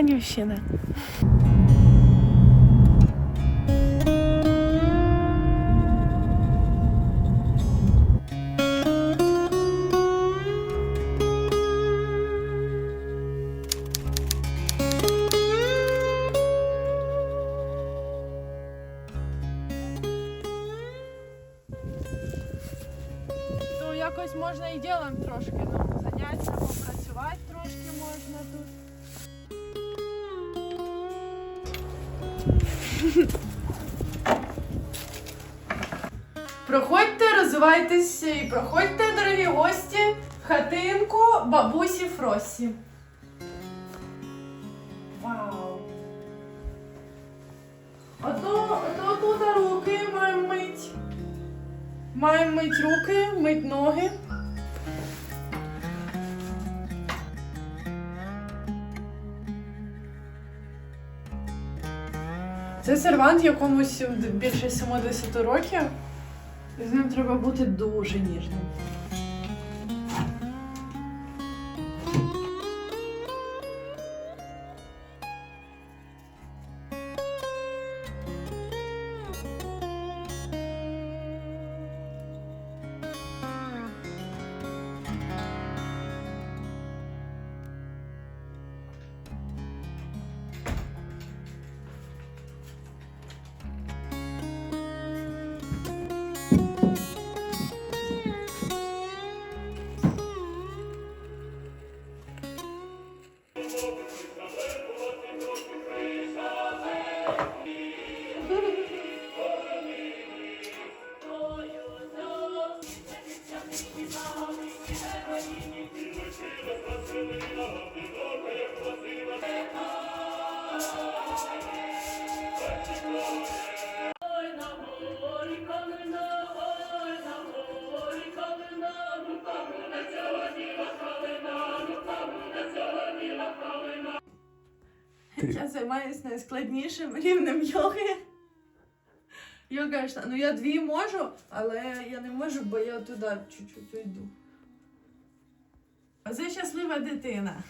Анющина. Ну, якось можна і ділом трошки Проходьте, розвивайтесь і проходьте, дорогі гості, хатинку бабусі Фросі. Вау! Ото, ото тут руки маємо мить. Маємо мить руки, мить ноги. Це сервант якомусь більше 70 років. І з ним треба бути дуже ніжним. Я займаюся найскладнішим рівнем йоги. Йога, ну я дві можу, але я не можу, бо я туди чуть-чуть йду. А це щаслива дитина.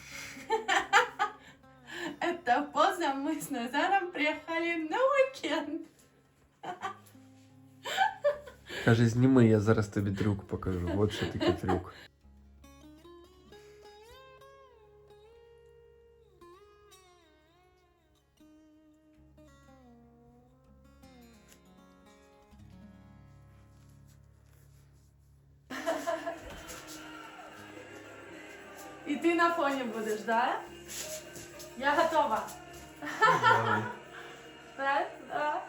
Это поза ми з Назаром приїхали на уикенд. Каже, зніми, я зараз тобі трюк покажу. От що таке трюк. І ти на фоні будеш, да? Я готова. Давай.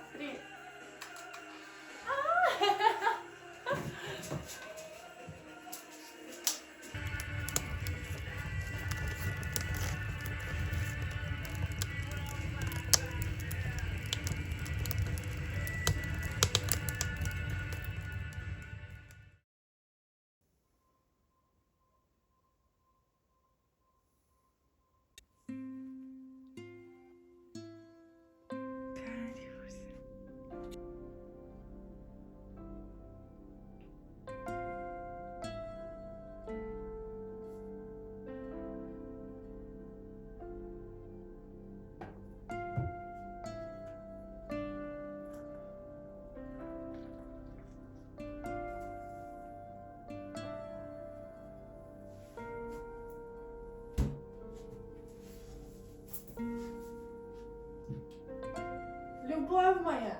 Любов моя.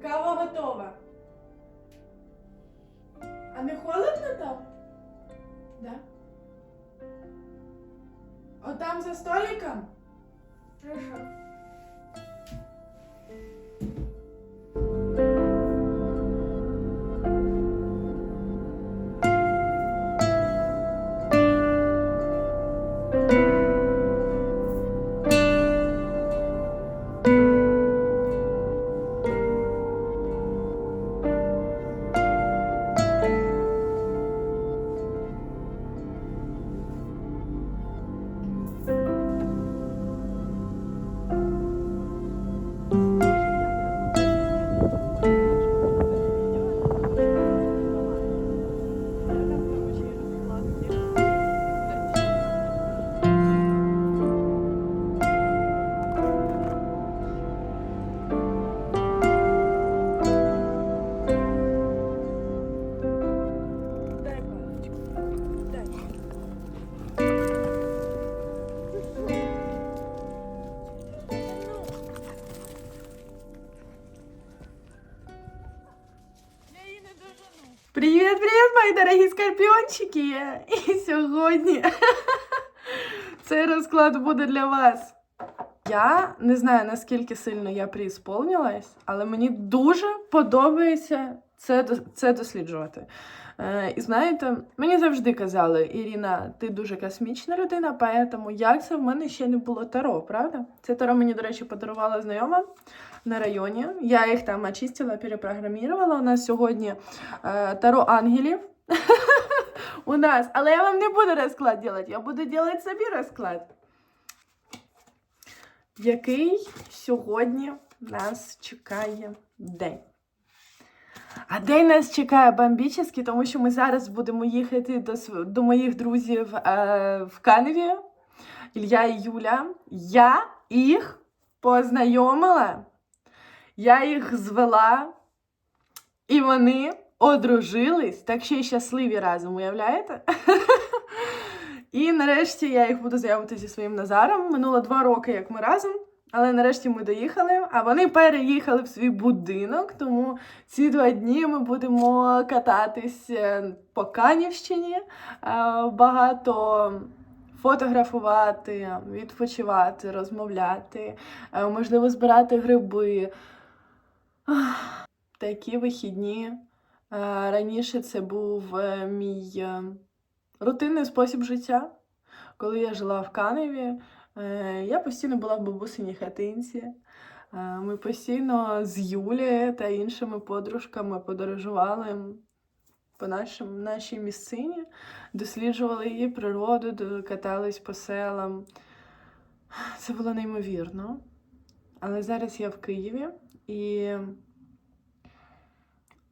Кава готова. А не холодно там? Да? Отам за столиком? Хорошо. Скорпіончики! І сьогодні цей розклад буде для вас. Я не знаю, наскільки сильно я преісполнилась, але мені дуже подобається це, це досліджувати. Е, і знаєте, мені завжди казали, Ірина, ти дуже космічна людина, поэтому як це в мене ще не було таро, правда? Це таро мені, до речі, подарувала знайома на районі. Я їх там очистила, перепрограмувала. У нас сьогодні е, таро ангелів. У нас. Але я вам не буду розклад робити, я буду робити собі розклад. Який сьогодні нас чекає день? А день нас чекає бомбічний, тому що ми зараз будемо їхати до, до моїх друзів е, в Каневі. Ілля і Юля. Я їх познайомила, я їх звела, і вони одружились, так ще й щасливі разом, уявляєте? І нарешті я їх буду знайомити зі своїм Назаром. Минуло два роки, як ми разом. Але нарешті ми доїхали, а вони переїхали в свій будинок, тому ці два дні ми будемо кататись е, по Канівщині, е, багато фотографувати, відпочивати, розмовляти, е, можливо, збирати гриби. Такі вихідні. Раніше це був е, мій е, рутинний спосіб життя. Коли я жила в Каневі, е, я постійно була в бабусиній хатинці. Е, Ми постійно з Юлією та іншими подружками подорожували по нашим, нашій місцині, досліджували її природу, катались по селам. Це було неймовірно. Але зараз я в Києві і.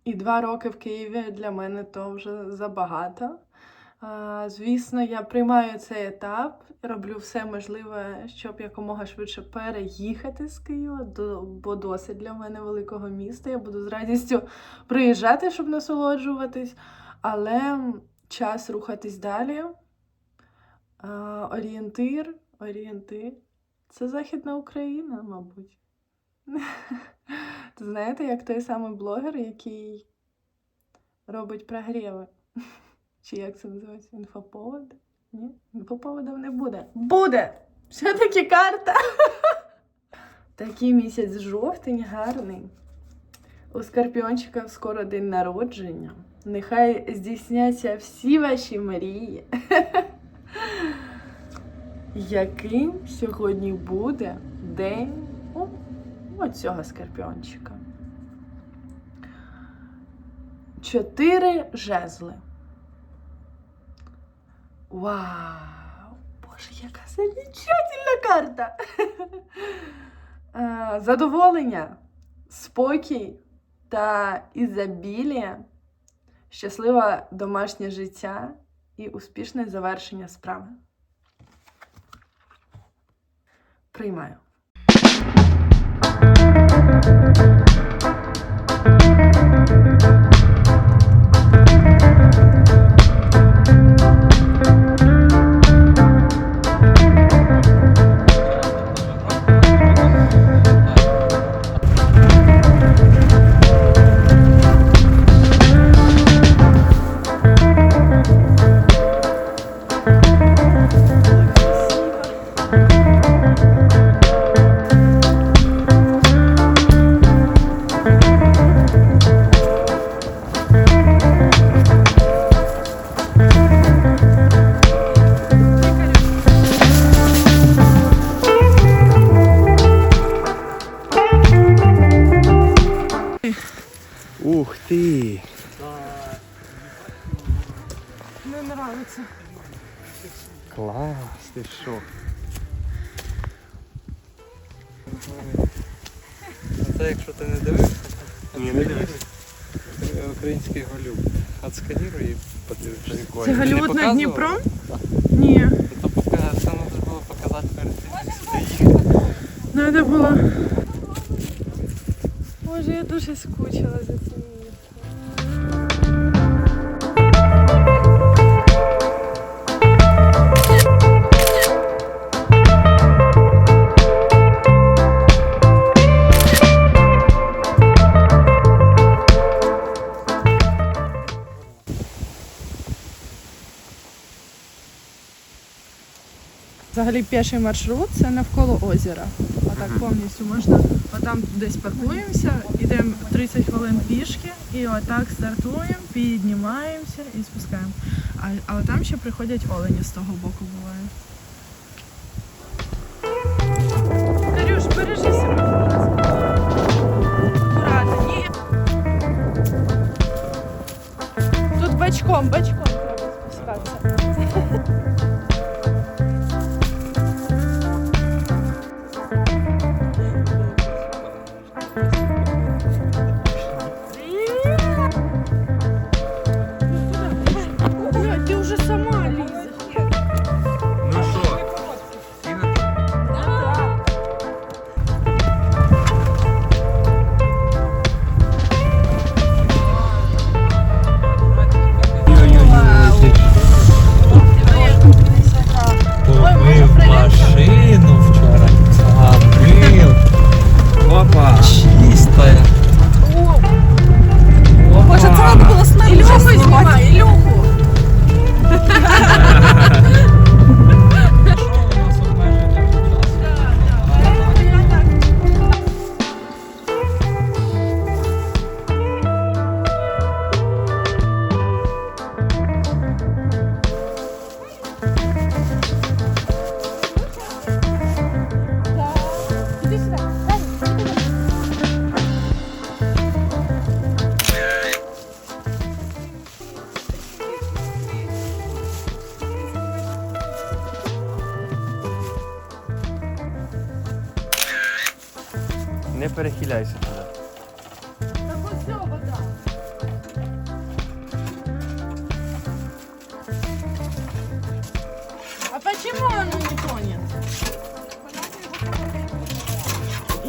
І два роки в Києві для мене то вже забагато. Звісно, я приймаю цей етап, роблю все можливе, щоб якомога швидше переїхати з Києва, бо досить для мене великого міста. Я буду з радістю приїжджати, щоб насолоджуватись, але час рухатись далі. Орієнтир, орієнтир. Це Західна Україна, мабуть. Знаєте, як той самий блогер, який робить прогріви. Чи як це називається? Інфоповод? Ні? Інфоповодів не буде. Буде! Все-таки карта. Такий місяць жовтень гарний. У Скорпіончика скоро день народження. Нехай здійсняться всі ваші мрії. Яким сьогодні буде день у от цього скорпіончика? Чотири жезли. Вау! Боже, яка замечательна карта! Е, Задоволення, спокій та ізобілія, щасливе домашнє життя і успішне завершення справи. Приймаю. Thank you. Не нравиться. Клас, ти що? Це якщо ти не дивився, Ні, не дивись. це український голюб. Отсканіруй і подивишся. Це Ти не Голлівуд над показував? Дніпром? Ні. То поки це треба було показати перед тим, як сюди їхати. Надо було. Боже, я дуже скучила за цим Взагалі піший маршрут це навколо озера. Отак повністю можна. Отам десь паркуємося, йдемо 30 хвилин пішки і отак стартуємо, піднімаємося і спускаємо. А, а там ще приходять олені з того боку буває.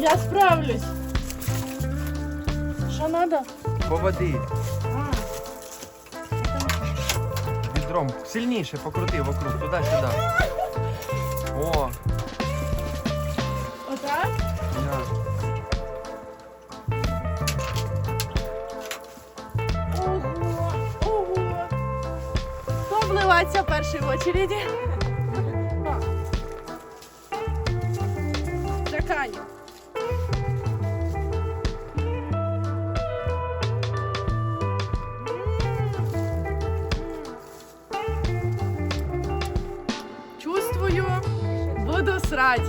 Я справлюсь. Что надо? По води. А, Відром. Сильніше покрути вокруг, туди-сюди. О, вот так? да. Ого, ого. Хто вливається перший в очереді? Стаканів. Срать.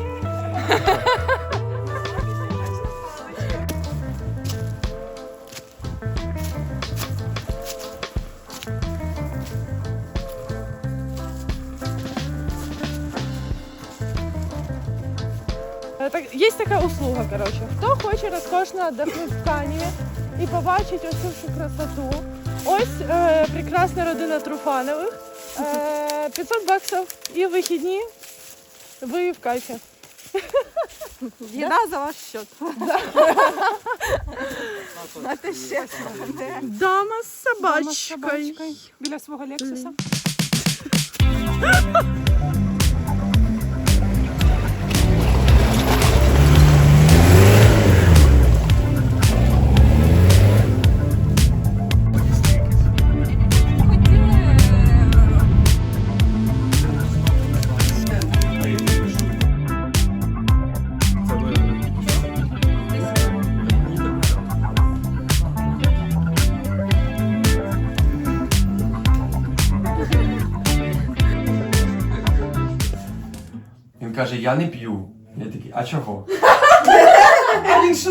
Е, Так, є така услуга, коротше. Хто хоче розкошно віддохнути в Каніві і побачить ось цю красоту. Ось е, прекрасна родина Труфанових. Е, 500 баксів і вихідні. Ви в кайфі. їда за ваш счет. Это ще Дама з собачкою. Біля свого Лексуса. Каже, я не п'ю. Я такий, а чого?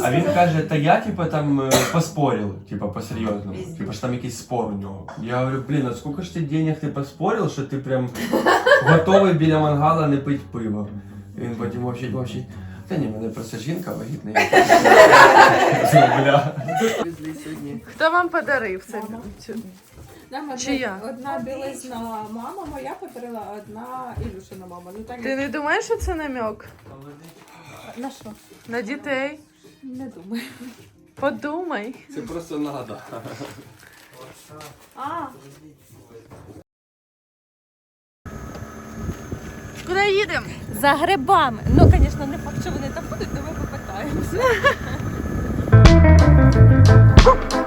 А він каже, та я типа там е, поспорив, типа по-серйозному. Типа ж там якийсь спор у нього. Я говорю, блін, а скільки ж ти денег ти поспорив, що ти прям готовий біля мангала не пить пиво. І він потім мовчить, мовчить. Та ні, мене просто жінка вагітна. Я Бля. Хто вам подарив це? цю- Нам одна, Чия? одна білизна мама моя подарила, одна Ілюшина мама. Ну так Ти не думаєш, що це намек? на що? На дітей? Не думаю. Подумай. Це просто надо. А, Куди їдемо? за грибами. Ну, звісно, не факт, що вони там будуть, але ми попитаємося.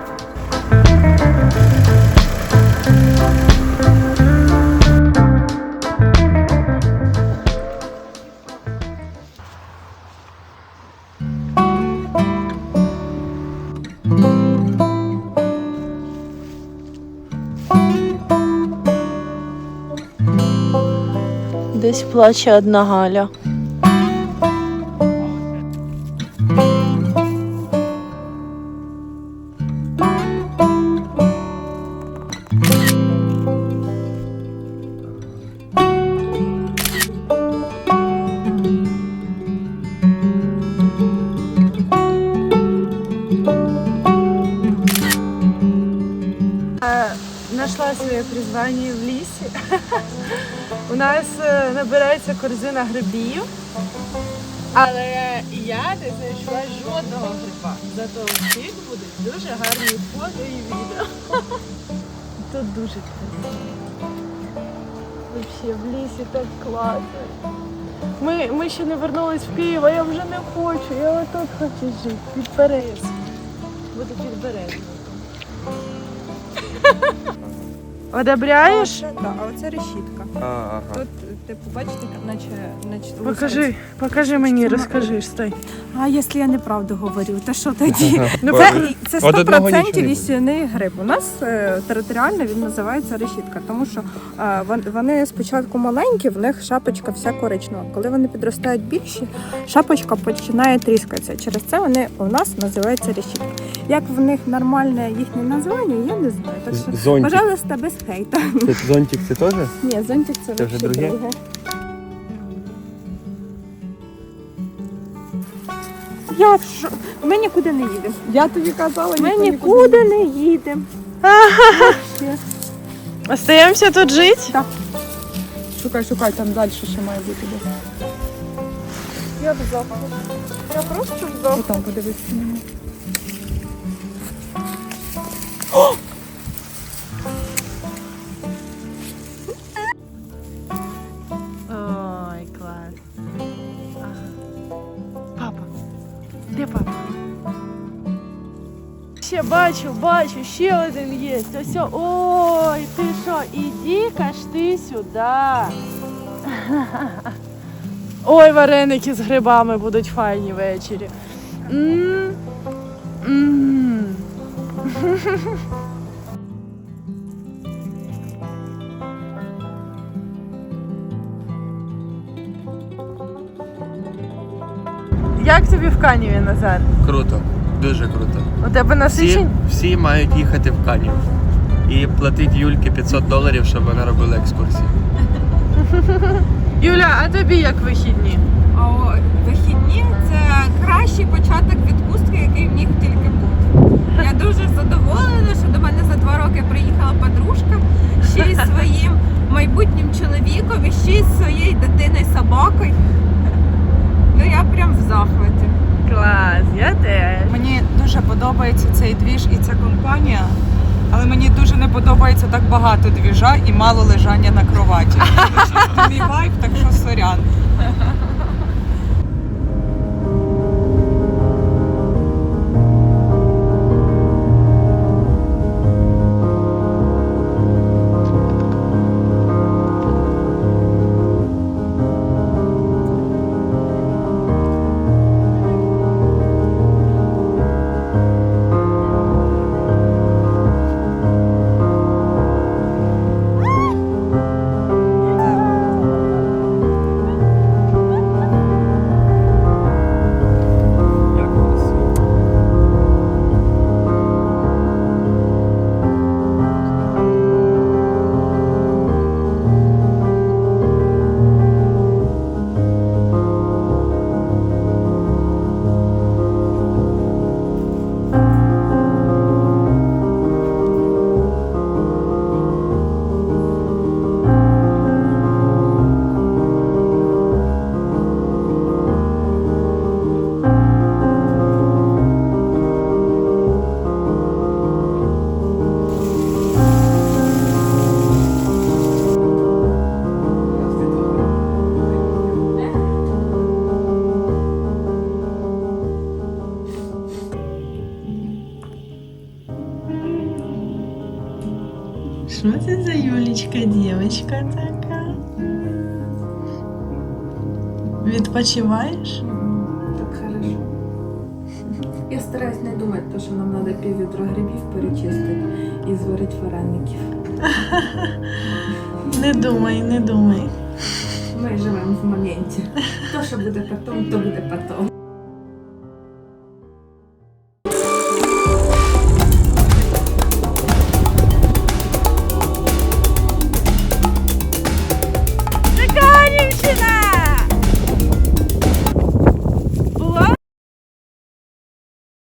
десь плаче одна Галя. Корзина грибів, але я не знайшла жодного гриба. Зато у всіх будуть дуже гарні фото і відео. Тут дуже красиво. Взагалі, в лісі так класно. Ми, ми ще не вернулись в Київ, а я вже не хочу. Я отут хочу жити, під березом. Буду під березом. Одобряєш? Так, а оце решітка. Тут, типу, бачите, наче, наче Покажи, покажи мені, розкажи, стой. А якщо я неправду говорю, то що тоді? Ну, Це, це От 100% нічого не буде. лісяний гриб. У нас е, територіально він називається решітка, тому що е, вон- вони спочатку маленькі, в них шапочка вся коричнева. Коли вони підростають більші, шапочка починає тріскатися. Через це вони у нас називаються решітка. Як в них нормальне їхнє названня, я не знаю. Так що, Зонтик. пожалуйста, без хейта. Це Зонтик це теж? Ні, зонтик це, Це вже друге? друге. Я в шо... Ми нікуди не їдемо. Я тобі казала, Ми ніхто нікуди не їдемо. Остаємося тут жити? Шукай, шукай, там далі ще має бути десь. Я в захваті. Я просто в захваті. Подивись на мене. Ще бачу, бачу, ще один є. Ось. Ой, ти що, іди-ка ж ти сюди. Ой, вареники з грибами будуть файні ввечері. Як тобі в Каніві, Назар? Круто, дуже круто. У тебе Всі, насичень? всі мають їхати в Канів і платити Юльки 500 доларів, щоб вона робила екскурсії. Юля, а тобі як вихідні? О, вихідні це кращий початок відпустки, який міг тільки бути. Я дуже задоволена, що до мене за два роки приїхала подружка ще й своїм майбутнім чоловіком, і ще й своєю дитиною собакою. Ну я прям в захваті. Клас, я теж. Мені дуже подобається цей двіж і ця компанія, але мені дуже не подобається так багато двіжа і мало лежання на кроваті. Це мій вайб, так що сорян. Юлічка, дівчинка така? Відпочиваєш? Так хорошо. Я стараюсь не думати, то, що нам треба пів відра грибів перечистити і зварити вареників. Не думай, не думай. Ми живемо в моменті. То, що буде потом, то буде потом.